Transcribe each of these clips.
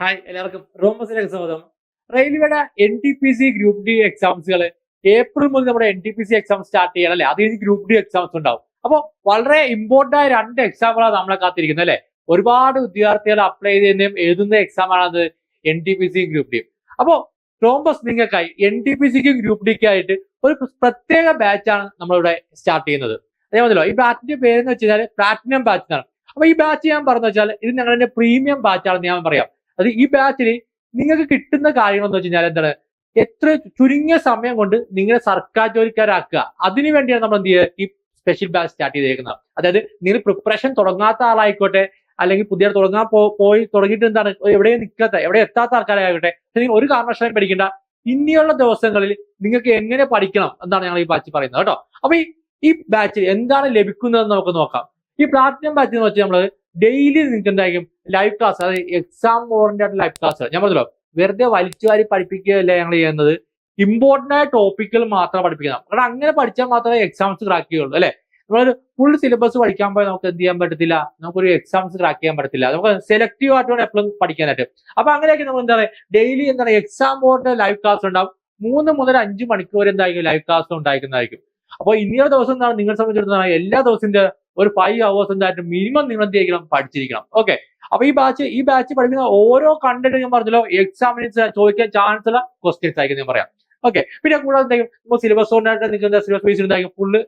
Hi എല്ലാവർക്കും. റോമസിലേക്ക് സ്വാഗതം റെയിൽവേയുടെ N T P C group D എക്സാംസുകൾ April മുതൽ നമ്മുടെ N T P C exam start ചെയ്യണം അല്ലേ? അത് കഴിഞ്ഞ് ഗ്രൂപ്പ് ഡി എക്സാംസ് ഉണ്ടാവും. അപ്പോൾ വളരെ ഇമ്പോർട്ടന്റ് ആയ രണ്ട് എക്സാമുകളാണ് നമ്മളെ കാത്തിരിക്കുന്നത് അല്ലേ? ഒരുപാട് വിദ്യാർത്ഥികൾ അപ്ലൈ ചെയ്യുന്നതും എഴുതുന്ന എക്സാം ആണത് N T P C group D അപ്പോൾ റോമസ് നിങ്ങൾക്കായി എൻ ടി പി സിക്കും ഗ്രൂപ്പ് ഡിക്കായിട്ട് ഒരു പ്രത്യേക ബാച്ചാണ് നമ്മളിവിടെ സ്റ്റാർട്ട് ചെയ്യുന്നത്. അതേപോലെ ഈ ബാച്ചിന്റെ പേരെന്ന് വെച്ച് കഴിഞ്ഞാൽ പ്ലാറ്റിനം ബാച്ച് എന്നാണ്. അപ്പൊ ഈ ബാച്ച് ഞാൻ പറഞ്ഞു വെച്ചാൽ ഇത് ഞങ്ങളുടെ പ്രീമിയം ബാച്ചാണെന്ന് ഞാൻ പറയാം. അത് ഈ ബാച്ചിൽ നിങ്ങൾക്ക് കിട്ടുന്ന കാര്യങ്ങൾ എന്ന് വെച്ചാൽ എന്താണ്? എത്ര ചുരുങ്ങിയ സമയം കൊണ്ട് നിങ്ങളെ സർക്കാർ ജോലിക്കാരാക്കുക. അതിനു വേണ്ടിയാണ് നമ്മൾ എന്ത് ചെയ്യുക? ഈ സ്പെഷ്യൽ ബാച്ച് സ്റ്റാർട്ട് ചെയ്തേക്കുന്നത്. അതായത് നിങ്ങൾ പ്രിപ്പറേഷൻ തുടങ്ങാത്ത ആളായിക്കോട്ടെ അല്ലെങ്കിൽ പുതിയ തുടങ്ങാൻ പോയി തുടങ്ങിയിട്ട് എന്താണ്? എവിടെയും നിൽക്കാത്ത എവിടെ എത്താത്ത ആൾക്കാരായിക്കോട്ടെ. നിങ്ങൾ ഒരു കാരണവശാലും പഠിക്കേണ്ട ഇനിയുള്ള ദിവസങ്ങളിൽ നിങ്ങൾക്ക് എങ്ങനെ പഠിക്കണം? എന്നാണ് ഞങ്ങൾ ഈ ബാച്ചിൽ പറയുന്നത് കേട്ടോ. അപ്പൊ ഈ ബാച്ചിൽ എന്താണ് ലഭിക്കുന്നതെന്ന് നമുക്ക് നോക്കാം. ഈ പ്ലാറ്റിനം ബാച്ച് എന്ന് വെച്ചാൽ നമ്മൾ ഡെയിലി നിങ്ങൾക്ക് എന്തായിരിക്കും? ലൈവ് ക്ലാസ് അതായത് എക്സാം ഓറിയന്റഡ് ലൈവ് ക്ലാസ് ഞാൻ പറഞ്ഞല്ലോ വെറുതെ വലിച്ചുവാരി പഠിപ്പിക്കുകയല്ല ഞങ്ങൾ ചെയ്യുന്നത്. ഇമ്പോർട്ടന്റ് ആയ ടോപ്പിക്കുകൾ മാത്രം പഠിപ്പിക്കണം. കാരണം അങ്ങനെ പഠിച്ചാൽ മാത്രമേ എക്സാംസ് ക്രാക്ക് ചെയ്യുള്ളൂ അല്ലെ? നമ്മളൊരു ഫുൾ സിലബസ് പഠിക്കാൻ പോയാൽ നമുക്ക് എന്ത് ചെയ്യാൻ പറ്റത്തില്ല? നമുക്കൊരു എക്സാംസ് ക്രാക്ക് ചെയ്യാൻ പറ്റത്തില്ല. നമുക്ക് സെലക്റ്റീവ് ആയിട്ട് എപ്പോഴും പഠിക്കാനായിട്ട്. അപ്പൊ അങ്ങനെയൊക്കെ നമ്മൾ എന്താ പറയുക ഡെയിലി എന്താണ് എക്സാം ബോർഡിന്റെ ലൈവ് ക്ലാസ് ഉണ്ടാവും. മൂന്ന് മുതൽ അഞ്ച് മണിക്കൂർ എന്തായിരിക്കും ലൈവ് ക്ലാസ് ഉണ്ടായിരിക്കുന്നതായിരിക്കും. അപ്പോൾ ഇനിയുള്ള ദിവസം എന്താണ് നിങ്ങളെ സംബന്ധിച്ചിടത്തോളം എല്ലാ ദിവസത്തിന്റെ ഒരു ഫൈവ് അവേഴ്സ് എന്തായാലും മിനിമം നിങ്ങൾ എന്ത് ചെയ്യണം? പഠിച്ചിരിക്കണം. ഓക്കെ അപ്പൊ ഈ ബാച്ച് ഈ ബാച്ച് പഠിക്കുന്ന ഓരോ കണ്ടന്റ് ഞാൻ പറഞ്ഞല്ലോ എക്സാമിന് ചോദിക്കാൻ ചാൻസ് ഉള്ള ക്വസ്റ്റ്യൻസ് ആയിരിക്കും ഞാൻ പറയാം. ഓക്കെ പിന്നെ കൂടാതെ എന്തായിരിക്കും നമ്മൾ സിലബസ് കൊണ്ടായിട്ട് നിൽക്കുന്ന സിലബസ് ബേസ് ഉണ്ടായിരിക്കും. ഫുള്ള്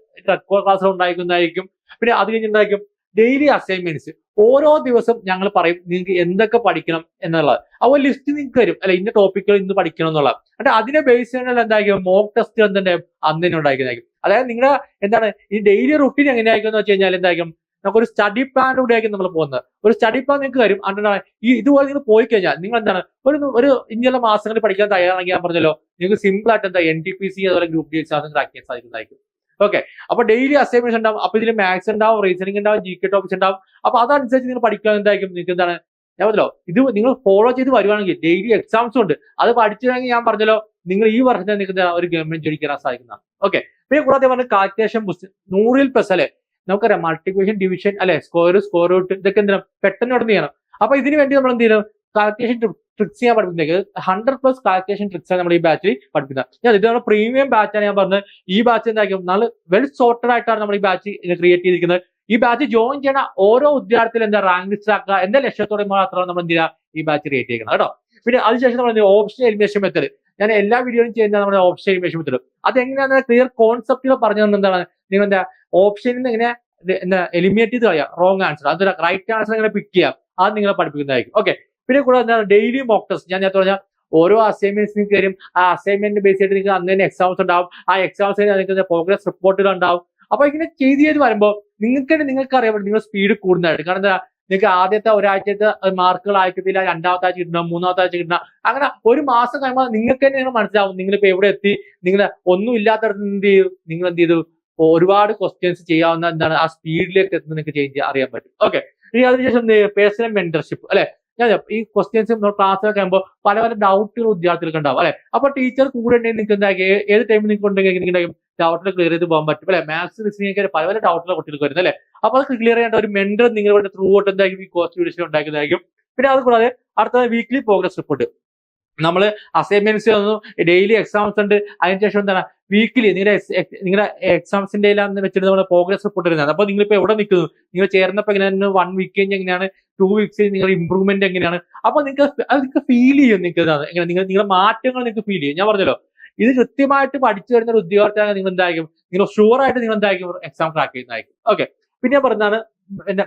ക്ലാസ് ഉണ്ടായിരിക്കുന്നതായിരിക്കും പിന്നെ അത് കഴിഞ്ഞിട്ടുണ്ടായിരിക്കും ഡെയിലി അസൈൻമെന്റ്സ് ഓരോ ദിവസം ഞങ്ങൾ പറയും നിങ്ങൾക്ക് എന്തൊക്കെ പഠിക്കണം എന്നുള്ളത്. അപ്പോൾ ലിസ്റ്റ് നിങ്ങൾക്ക് തരും. അല്ലെ ഇന്ന ടോപ്പിക്കുകൾ ഇന്ന് പഠിക്കണം എന്നുള്ളത്. എന്നിട്ട് അതിനെ ബേസ് ചെയ്യണമെങ്കിൽ എന്തായിരിക്കും? മോക്ക് ടെസ്റ്റ് എന്തുണ്ടായും അന്ന് തന്നെ ഉണ്ടായിരിക്കുന്നതായിരിക്കും അതായത് നിങ്ങളുടെ എന്താണ് ഈ ഡെയിലി റുട്ടീൻ എങ്ങനെ എങ്ങനെയായിരിക്കും എന്ന് വെച്ച് കഴിഞ്ഞാൽ എന്തായിരിക്കും? നമുക്കൊരു സ്റ്റഡി പ്ലാനിലൂടെ ആയിരിക്കും നമ്മൾ പോകുന്നത്. ഒരു സ്റ്റഡി പ്ലാൻ നിങ്ങൾക്ക് തരും. അതുകൊണ്ടാണ് ഈ ഇതുപോലെ നിങ്ങൾ പോയി കഴിഞ്ഞാൽ നിങ്ങൾ എന്താണ് ഒരു ഒരു ഇനിയുള്ള മാസങ്ങളിൽ പഠിക്കാൻ തയ്യാറാണെങ്കിൽ ഞാൻ പറഞ്ഞല്ലോ നിങ്ങൾക്ക് സിമ്പിൾ ആയിട്ട് എന്താ എൻ ടി പി സി അതുപോലെ ഗ്രൂപ്പ് ഡി എക്സാം ക്രാക്ക് ചെയ്യാൻ സാധിക്കുന്നതായിരിക്കും. ഓക്കെ അപ്പൊ ഡെയിലി അസൈൻമെന്റ്സ് ഉണ്ടാവും. അപ്പൊ ഇതിൽ മാത്സ് ഉണ്ടാവും റീസണിംഗ് ഉണ്ടാവും ജി കെ ടോപ്പിക്സ് ഉണ്ടാവും. അപ്പൊ അതനുസരിച്ച് നിങ്ങൾ പഠിക്കാൻ എന്തായിരിക്കും? നിങ്ങൾക്ക് എന്താണ്? ഞാൻ പറഞ്ഞല്ലോ ഇത് നിങ്ങൾ ഫോളോ ചെയ്ത് വരുവാണെങ്കിൽ ഡെയിലി എക്സാംസും ഉണ്ട്. അത് പഠിച്ചില്ലെങ്കിൽ ഞാൻ പറഞ്ഞല്ലോ നിങ്ങൾ ഈ വർഷത്തെ നിങ്ങൾക്ക് ഒരു ഗവൺമെന്റ് ജോലിക്ക് കയറാൻ സാധിക്കുന്നതാണ്. ഓക്കെ പിന്നെ കൂടാതെ പറഞ്ഞ കാൽക്കുലേഷൻ നൂറിൽ പ്ലസ് അല്ലെ നമുക്കറിയാം മൾട്ടിപ്ലിക്കേഷൻ ഡിവിഷൻ അല്ലെ സ്കോർ സ്കോർ ഔട്ട് ഇതൊക്കെ എന്തിനാ? പെട്ടെന്ന് ഉടനെ ചെയ്യണം. അപ്പൊ ഇതിന് വേണ്ടി നമ്മൾ എന്ത് ചെയ്യണം? കാൽക്കുലേഷൻ ട്രിക്സ് ഞാൻ പഠിപ്പിക്കുന്നത് ഹൺഡ്രഡ് പ്ലസ് കാൽക്കുലേഷൻ ട്രിക്സ് ആണ് നമ്മൾ ഈ ബാച്ചിൽ പഠിപ്പിക്കുന്നത്. ഞാൻ ഇത് നമ്മുടെ പ്രീമിയം ബാച്ചാണ് ഞാൻ പറഞ്ഞത്. ഈ ബാച്ച് എന്താക്കും നല്ല വെൽ സോർട്ടഡ് ആയിട്ടാണ് നമ്മൾ ഈ ബാച്ച് ക്രിയേറ്റ് ചെയ്തിരിക്കുന്നത്. ഈ ബാച്ച് ജോയിൻ ചെയ്യണ ഓരോ വിദ്യാർത്ഥികൾ എന്താ റാങ്ക് ലിസ്റ്റ് ആക്കുക? എന്താ ലക്ഷ്യത്തോടെ മാത്രമാണ് നമ്മൾ എന്ത് ചെയ്യുക? ഈ ബാച്ച് ക്രിയേറ്റ് ചെയ്യുന്നത് കേട്ടോ? പിന്നെ അതിനുശേഷം നമ്മൾ ഓപ്ഷൻ എലിമിനേഷൻ മെത്തഡ് ഞാൻ എല്ലാ വീഡിയോയും ചെയ്യുന്ന നമ്മുടെ ഓപ്ഷൻ ഇമേഷൻ വിട്ടിടും അത് എങ്ങനെയാണ് ക്ലിയർ കോൺസെപ്റ്റുകൾ പറഞ്ഞു തന്നെന്താണ് നിങ്ങൾ എന്താ ഓപ്ഷനിൽ നിന്ന് എങ്ങനെ എന്താ എലിമിനേറ്റ് ചെയ്ത് കളയാം. റോങ് ആൻസർ അത് റൈറ്റ് ആൻസർ എങ്ങനെ പിക്ക് ചെയ്യാം. അത് നിങ്ങളെ പഠിപ്പിക്കുന്നതായിരിക്കും. ഓക്കെ പിന്നെ കൂടെ എന്താണ് ഡെയിലി മോക്ക് ടെസ്റ്റ് ഞാൻ നേരത്തെ പറഞ്ഞാൽ ഓരോ അസൈൻമെന്റ്സ് നിങ്ങൾക്ക് തരും. ആ അസൈൻമെന്റ് ബേസ് ചെയ്തിട്ട് നിങ്ങൾക്ക് അന്ന് തന്നെ എക്സാംസ് ഉണ്ടാവും. ആ എക്സാംസ് നിങ്ങൾക്ക് പ്രോഗ്രസ് റിപ്പോർട്ടുകൾ ഉണ്ടാവും. അപ്പൊ ഇങ്ങനെ ചെയ്ത് ചെയ്ത് വരുമ്പോൾ നിങ്ങൾക്ക് തന്നെ നിങ്ങൾക്ക് പറ്റും. നിങ്ങൾ സ്പീഡ് കൂടുന്നതായിട്ട്. കാരണം എന്താ നിങ്ങൾക്ക് ആദ്യത്തെ ഒരാഴ്ചത്തെ മാർക്കുകൾ അയക്കത്തില്ല രണ്ടാമത്തെ ആഴ്ച കിട്ടണം മൂന്നാമത്തെ ആഴ്ച കിട്ടണം. അങ്ങനെ ഒരു മാസം കഴിയുമ്പോൾ നിങ്ങൾക്ക് തന്നെ നിങ്ങൾ മനസ്സിലാവും. നിങ്ങളിപ്പോ എവിടെ എത്തി? നിങ്ങൾ ഒന്നും ഇല്ലാത്തടത്ത് എന്ത് ചെയ്തു? നിങ്ങൾ എന്ത് ചെയ്തു? ഒരുപാട് ക്വസ്റ്റ്യൻസ് ചെയ്യാവുന്ന എന്താണ്? ആ സ്പീഡിലേക്ക് എത്തുന്ന നിങ്ങൾക്ക് ചേഞ്ച് അറിയാൻ പറ്റും. ഓക്കെ ഇനി അതിനുശേഷം പേഴ്സണൽ മെന്റർഷിപ്പ് അല്ലെ? ഞാൻ ഈ ക്വസ്റ്റ്യൻസ് ക്ലാസ്സിലൊക്കെ ആകുമ്പോൾ പല പല ഡൗട്ടുകൾ വിദ്യാർത്ഥികൾക്ക് ഉണ്ടാവും അല്ലെ? അപ്പൊ ടീച്ചർ കൂടെ ഉണ്ടെങ്കിൽ നിങ്ങൾക്ക് എന്താക്കി ഏത് ടൈമിൽ നിങ്ങൾക്ക് ഉണ്ടെങ്കിൽ നിങ്ങൾക്ക് ഡൗട്ടിൽ ക്ലിയർ ചെയ്ത് പോകാൻ പറ്റും. അല്ലെ? മാത്സ് റിസണിങ് പല പല ഡൗട്ടുള്ള കുട്ടികൾക്ക് വരുന്നത് അല്ലെ? അപ്പൊ അത് ക്ലിയർ ചെയ്യേണ്ട ഒരു മെന്റർ നിങ്ങളുടെ ത്രൂ ഔട്ട് എന്തായിരിക്കും? ഈ കോസ്റ്റ് വീഡിയോസ് ഉണ്ടാക്കുന്നതായിരിക്കും. പിന്നെ അത് കൂടാതെ അടുത്ത വീക്ക്ലി പ്രോഗ്രസ് റിപ്പോർട്ട് നമ്മൾ അസൈൻമെന്റ്സ് ഡെയിലി എക്സാംസ് ഉണ്ട്. അതിനുശേഷം എന്താണ്? വീക്കിലി നിങ്ങളുടെ നിങ്ങളുടെ എക്സാംസിന്റെ എല്ലാം വെച്ചിട്ട് നമ്മുടെ പ്രോഗ്രസ് റിപ്പോർട്ട് വരുന്നത് അപ്പൊ നിങ്ങളിപ്പോ എവിടെ നിൽക്കുന്നു? നിങ്ങൾ ചേർന്നപ്പോ എങ്ങനെയാണ് വൺ വീക്ക് കഴിഞ്ഞ് എങ്ങനെയാണ്? ടു വീക്സിൽ നിങ്ങളുടെ ഇമ്പ്രൂവ്മെന്റ് എങ്ങനെയാണ്? അപ്പൊ നിങ്ങൾക്ക് അത് നിങ്ങൾക്ക് ഫീൽ ചെയ്യും നിങ്ങൾക്ക് എങ്ങനെ? നിങ്ങൾ നിങ്ങളുടെ മാറ്റങ്ങൾ നിങ്ങൾക്ക് ഫീൽ ചെയ്യും. ഞാൻ പറഞ്ഞല്ലോ ഇത് കൃത്യമായിട്ട് പഠിച്ചു കഴിഞ്ഞ ഒരു ഉദ്യോഗാർത്ഥിയാണ് നിങ്ങൾ എന്തായിരിക്കും? നിങ്ങൾ ഷുവർ ആയിട്ട് നിങ്ങൾ എന്തായിരിക്കും? എക്സാം ക്രാക്ക് ചെയ്യുന്നതായിരിക്കും. ഓക്കെ പിന്നെ ഞാൻ പറഞ്ഞതാണ്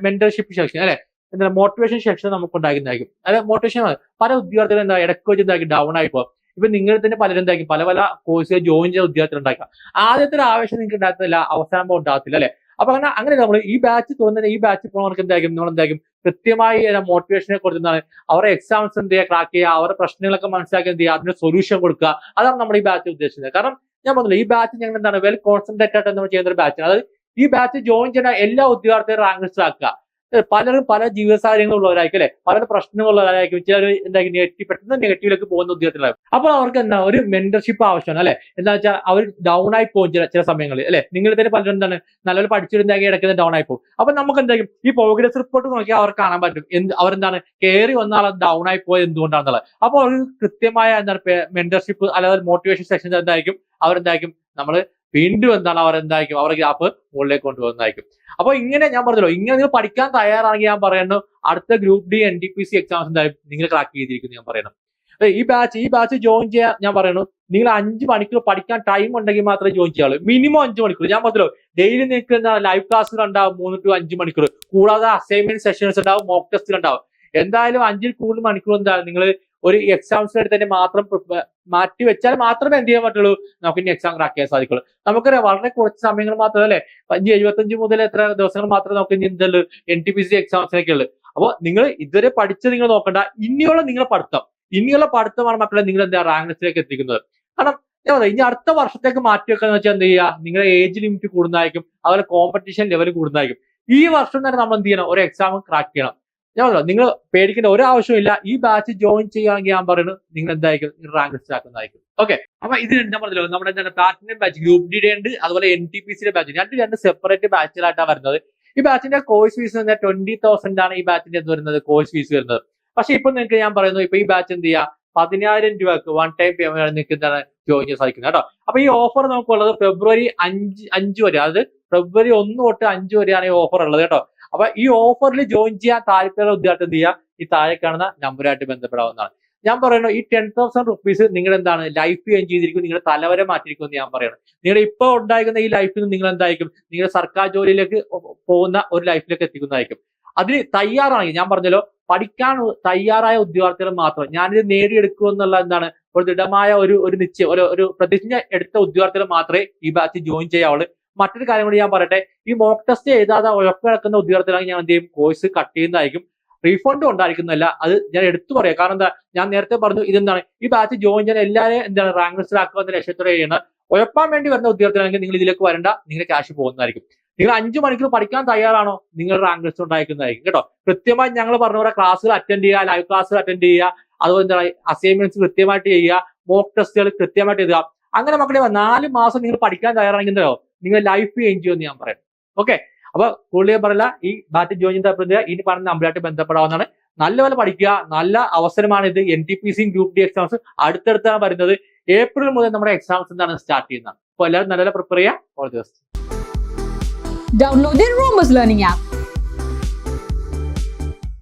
മെന്റർഷിപ്പ് സെക്ഷൻ അല്ലെ? എന്താ മോട്ടിവേഷൻ സെക്ഷൻ നമുക്ക് ഉണ്ടാക്കുന്നതായിരിക്കും. അതായത് മോട്ടിവേഷൻ പല ഉദ്യോഗാർത്ഥികളും എന്താ ഇടയ്ക്ക് വെച്ച് എന്താക്കി ഡൗൺ ആയിപ്പോ ഇപ്പൊ നിങ്ങൾ തന്നെ പലരും എന്താക്കി പല പല കോഴ്സുകൾ ജോയിൻ ചെയ്ത ഉദ്യോഗാർത്ഥികൾ ഉണ്ടാക്കുക ആദ്യത്തെ ഒരു ആവശ്യം നിങ്ങൾക്ക് ഉണ്ടാകത്തില്ല അവസാനം ഉണ്ടാകത്തില്ല അല്ലെ? അപ്പൊ അങ്ങനെ അങ്ങനെ നമ്മൾ ഈ ബാച്ച് തോന്നുന്ന ഈ ബാച്ച് പോകുന്നവർക്ക് എന്തായിരിക്കും? നമ്മൾ എന്തായിരിക്കും കൃത്യമായി മോട്ടിവേഷനെ കുറിച്ച് എന്താണ്? അവരുടെ എക്സാംസ് എന്ത് ചെയ്യുക ക്രാക്ക് ചെയ്യുക അവരുടെ പ്രശ്നങ്ങളൊക്കെ മനസ്സിലാക്കി എന്ത് ചെയ്യുക അതിന് സൊല്യൂഷൻ കൊടുക്കുക. അതാണ് നമ്മൾ ഈ ബാച്ച് ഉദ്ദേശിച്ചത്. കാരണം ഞാൻ പറഞ്ഞില്ല ഈ ബാച്ച് ഞങ്ങൾ എന്താണ്? വെൽ കോൺസെൻട്രേറ്റ് ആയിട്ട് നമ്മൾ ചെയ്യുന്ന ഒരു ബാച്ച് അതായത് ഈ ബാച്ച് ജോയിൻ ചെയ്യുന്ന എല്ലാ ഉദ്യോഗാർത്ഥികളും റാങ്ക് ലിസ്റ്റ് ആക്കുക പലരും പല ജീവിത സാഹചര്യങ്ങളുള്ളവരായിരിക്കും അല്ലെ? പല പ്രശ്നങ്ങളുള്ളവരായിരിക്കും. ചിലർ എന്താ നെഗറ്റീവ് പെട്ടെന്ന് നെഗറ്റീവിലേക്ക് പോകുന്ന ഉദ്യോഗത്തിലാവും അപ്പോൾ അവർക്ക് എന്താ ഒരു മെന്റർഷിപ്പ് ആവശ്യമാണ് അല്ലെ? എന്താ വെച്ചാൽ അവർ ഡൗൺ ആയി പോകും ചില ചില സമയങ്ങളിൽ അല്ലെ? നിങ്ങൾ തന്നെ പലരും എന്താണ് നല്ലപോലെ പഠിച്ചിരുന്നെങ്കിൽ ഇടയ്ക്ക് ഡൗൺ ആയി പോകും. അപ്പൊ നമുക്ക് എന്തായാലും ഈ പ്രോഗ്രസ് റിപ്പോർട്ട് നോക്കിയാൽ അവർക്ക് കാണാൻ പറ്റും. എന്ത് അവരെന്താണ് കയറി വന്ന ഡൗൺ ആയി പോയത് എന്തുകൊണ്ടാണെന്നുള്ളത്. അപ്പോൾ അവർക്ക് കൃത്യമായ എന്താണ് മെന്റർഷിപ്പ് അല്ലാതെ മോട്ടിവേഷൻ സെഷൻ എന്തായിരിക്കും അവരെന്തായിരിക്കും നമ്മൾ വീണ്ടും എന്താണ് അവർ എന്തായിരിക്കും? അവരുടെ ഗ്രാഫ് മുകളിലേക്ക് കൊണ്ടുവന്നായിരിക്കും അപ്പോൾ ഇങ്ങനെ ഞാൻ പറഞ്ഞല്ലോ ഇങ്ങനെ നിങ്ങൾ പഠിക്കാൻ തയ്യാറാണെങ്കിൽ ഞാൻ പറയുന്നു അടുത്ത group D N D P C exams എന്തായാലും നിങ്ങൾ ക്രാക്ക് ചെയ്തിരിക്കുന്നു ഞാൻ പറയണം ഈ ബാച്ച് ഈ ബാച്ച് ജോയിൻ ചെയ്യാൻ ഞാൻ പറയുന്നു നിങ്ങൾ അഞ്ച് മണിക്കൂർ പഠിക്കാൻ ടൈം ഉണ്ടെങ്കിൽ മാത്രമേ ജോയിൻ ചെയ്യാവുള്ളൂ. മിനിമം അഞ്ച് മണിക്കൂർ. ഞാൻ പറഞ്ഞല്ലോ ഡെയിലി നിങ്ങൾക്ക് എന്താ ലൈവ് ക്ലാസ്സുകൾ ഉണ്ടാവും മൂന്ന് ടു അഞ്ച് മണിക്കൂർ. കൂടാതെ അസൈൻമെന്റ് സെഷൻസ് ഉണ്ടാവും മോക്ക് ടെസ്റ്റുകൾ ഉണ്ടാവും. എന്തായാലും അഞ്ചിൽ കൂടുതൽ മണിക്കൂർ എന്താ നിങ്ങൾ ഒരു എക്സാംസിനായിട്ട് തന്നെ മാത്രം മാറ്റി വെച്ചാൽ മാത്രമേ എന്ത് ചെയ്യാൻ പറ്റുള്ളൂ? നമുക്ക് ഇനി എക്സാം ക്രാക്ക് ചെയ്യാൻ സാധിക്കുള്ളൂ. നമുക്കറിയാം വളരെ കുറച്ച് സമയങ്ങൾ മാത്രമേ അല്ലെ? അഞ്ച് എഴുപത്തഞ്ച് മുതൽ എത്ര ദിവസങ്ങൾ മാത്രമേ നമുക്ക് ഇനി എന്തുള്ളൂ? എൻ ടി പി സി എക്സാംസിനൊക്കെ ഉള്ളൂ അപ്പോൾ നിങ്ങൾ ഇതുവരെ പഠിച്ച് നിങ്ങൾ നോക്കണ്ട. ഇനിയുള്ള നിങ്ങളുടെ പഠിത്തം ഇനിയുള്ള പഠിത്തമാണ് മക്കളെ നിങ്ങൾ എന്താ റാങ്ക് ലിസ്റ്റിലേക്ക് എത്തിക്കുന്നത്. കാരണം ഞാൻ പറയാം ഇനി അടുത്ത വർഷത്തേക്ക് മാറ്റി വെക്കാന്ന് വെച്ചാൽ എന്ത് ചെയ്യുക? നിങ്ങളുടെ ഏജ് ലിമിറ്റ് കൂടുന്നതായിരിക്കും അതുപോലെ കോമ്പറ്റീഷൻ ലെവൽ കൂടുന്നതായിരിക്കും. ഈ വർഷം തന്നെ നമ്മൾ എന്ത് ചെയ്യണം? ഒരു എക്സാം ക്രാക്ക് ചെയ്യണം. ഞാൻ പറഞ്ഞു നിങ്ങൾ പേടിക്കേണ്ട ഒരു ആവശ്യമില്ല ഈ ബാച്ച് ജോയിൻ ചെയ്യുകയാണെങ്കിൽ ഞാൻ പറയുന്നത് നിങ്ങൾ എന്തായിരിക്കും? റാങ്ക് ലിസ്റ്റ് ആക്കുന്നതായിരിക്കും ഓക്കെ അപ്പൊ ഇത് ഞാൻ പറഞ്ഞല്ലോ നമ്മുടെ എന്താണ് പ്ലാറ്റിനം ബാച്ച് ഗ്രൂപ്പ് ഡി ഉണ്ട് അതുപോലെ എൻ ടി പി സിയുടെ ബാച്ച് രണ്ട് രണ്ട് സെപ്പറേറ്റ് ബാച്ചിലായിട്ടാണ് വരുന്നത്. ഈ ബാച്ചിന്റെ കോഴ്സ് ഫീസ് എന്ന് ട്വന്റി തൗസൻഡ് ആണ് ഈ ബാച്ചിന്റെ എന്ത് വരുന്നത് കോഴ്സ് ഫീസ് വരുന്നത്. പക്ഷെ ഇപ്പൊ നിങ്ങൾക്ക് ഞാൻ പറയുന്നു ഇപ്പൊ ഈ ബാച്ച് എന്ത് ചെയ്യാം? പതിനായിരം രൂപക്ക് വൺ ടൈം പേയ്മെന്റ് നിങ്ങൾക്ക് എന്താണ് ജോയിൻ ചെയ്യാൻ സാധിക്കുന്നത് കേട്ടോ. അപ്പൊ ഈ ഓഫർ നമുക്കുള്ളത് ഫെബ്രുവരി അഞ്ച് അഞ്ച് വരെ അതായത് ഫെബ്രുവരി ഒന്ന് തൊട്ട് അഞ്ച് വരെയാണ് ഈ ഓഫർ ഉള്ളത് കേട്ടോ. അപ്പൊ ഈ ഓഫറിൽ ജോയിൻ ചെയ്യാൻ താല്പര്യമുള്ള എന്ത് ചെയ്യുക ഈ താഴെ കാണുന്ന നമ്പറായിട്ട് ബന്ധപ്പെടാവുന്നതാണ്. ഞാൻ പറയുന്നു ഈ ടെൻ തൗസൻഡ് റുപ്പീസ് നിങ്ങൾ എന്താണ്? ലൈഫ് ചേഞ്ച് ചെയ്തിരിക്കും നിങ്ങളുടെ തലവരെ മാറ്റിയിരിക്കും എന്ന് ഞാൻ പറയുന്നത് നിങ്ങളുടെ ഇപ്പോൾ ഉണ്ടായിരിക്കുന്ന ഈ ലൈഫിൽ നിങ്ങൾ എന്തായിരിക്കും? നിങ്ങളുടെ സർക്കാർ ജോലിയിലേക്ക് പോകുന്ന ഒരു ലൈഫിലേക്ക് എത്തിക്കുന്നതായിരിക്കും. അതിന് തയ്യാറാണെങ്കിൽ ഞാൻ പറഞ്ഞല്ലോ പഠിക്കാൻ തയ്യാറായ ഉദ്യോഗാർത്ഥികൾ മാത്രം ഞാനിത് നേടിയെടുക്കും എന്നുള്ള എന്താണ്? ഒരു ദൃഢമായ ഒരു ഒരു നിശ്ചയം ഒരു ഒരു പ്രതിജ്ഞ എടുത്ത ഉദ്യോഗാർത്ഥികൾ മാത്രമേ ഈ ബാച്ച് ജോയിൻ ചെയ്യാവുള്ളൂ. മറ്റൊരു കാര്യം കൂടി ഞാൻ പറയട്ടെ. ഈ മോക്ക് ടെസ്റ്റ് എഴുതാതെ ഉഴപ്പ് കിടക്കുന്ന ഉദ്യോഗാർത്ഥികളാണെങ്കിൽ ഞാൻ എന്ത് ചെയ്യും? കോഴ്സ് കട്ട് ചെയ്യുന്നതായിരിക്കും. റീഫണ്ട് ഉണ്ടായിരിക്കുന്നതല്ല. അത് ഞാൻ എടുത്തു പറയാം. കാരണം എന്താ? ഞാൻ നേരത്തെ പറഞ്ഞു ഇതെന്താണ്? ഈ ബാച്ച് ജോയിൻ ചെയ്യാൻ എല്ലാവരെയും എന്താണ്? റാങ്ക് ലിസ്റ്റിലാക്കുക എന്ന ലക്ഷ്യത്തോടെ ചെയ്യുന്നത് ഉഴപ്പാൻ വേണ്ടി വരുന്ന ഉദ്യോഗസ്ഥരാണെങ്കിൽ നിങ്ങൾ ഇതിലേക്ക് വരണ്ട. നിങ്ങളുടെ ക്യാഷ് പോകുന്നതായിരിക്കും. നിങ്ങൾ അഞ്ചു മണിക്കൂർ പഠിക്കാൻ തയ്യാറാണോ? നിങ്ങൾ റാങ്ക് ലിസ്റ്റ് ഉണ്ടായിരിക്കുന്നതായിരിക്കും. കേട്ടോ? കൃത്യമായി ഞങ്ങൾ പറഞ്ഞ പോലെ ക്ലാസ്സുകൾ അറ്റൻഡ് ചെയ്യുക ലൈവ് ക്ലാസ്സുകൾ അറ്റൻഡ് ചെയ്യുക അതുപോലെ എന്താണ്? അസൈൻമെന്റ്സ് കൃത്യമായിട്ട് ചെയ്യുക മോക്ക് ടെസ്റ്റുകൾ കൃത്യമായിട്ട് എഴുതുക. അങ്ങനെ മക്കളെ നാല് മാസം നിങ്ങൾ പഠിക്കാൻ തയ്യാറാണെങ്കിൽ എന്തോ നിങ്ങൾ ലൈഫ് എൻജോയ് ചെയ്യുമെന്ന് ഞാൻ പറയാം ഓക്കെ അപ്പൊ കൂടുതൽ പറയില്ല. ഈ ബാറ്റ് ജോയിൻ ചെയ്ത ഇനി പറഞ്ഞ നമ്പറായിട്ട് ബന്ധപ്പെടാവുന്നതാണ്. നല്ലപോലെ പഠിക്കുക. നല്ല അവസരമാണ് ഇത്. എൻ ടി പി സിയും ഗ്രൂപ്പ് ഡി എക്സാംസ് അടുത്തടുത്താണ് വരുന്നത്. ഏപ്രിൽ മുതൽ നമ്മുടെ എക്സാംസ് എന്താണ് സ്റ്റാർട്ട് ചെയ്യുന്നത്. അപ്പോൾ എല്ലാവരും നല്ല പ്രിപ്പയർ ചെയ്യുക. All the best Romus Learning app.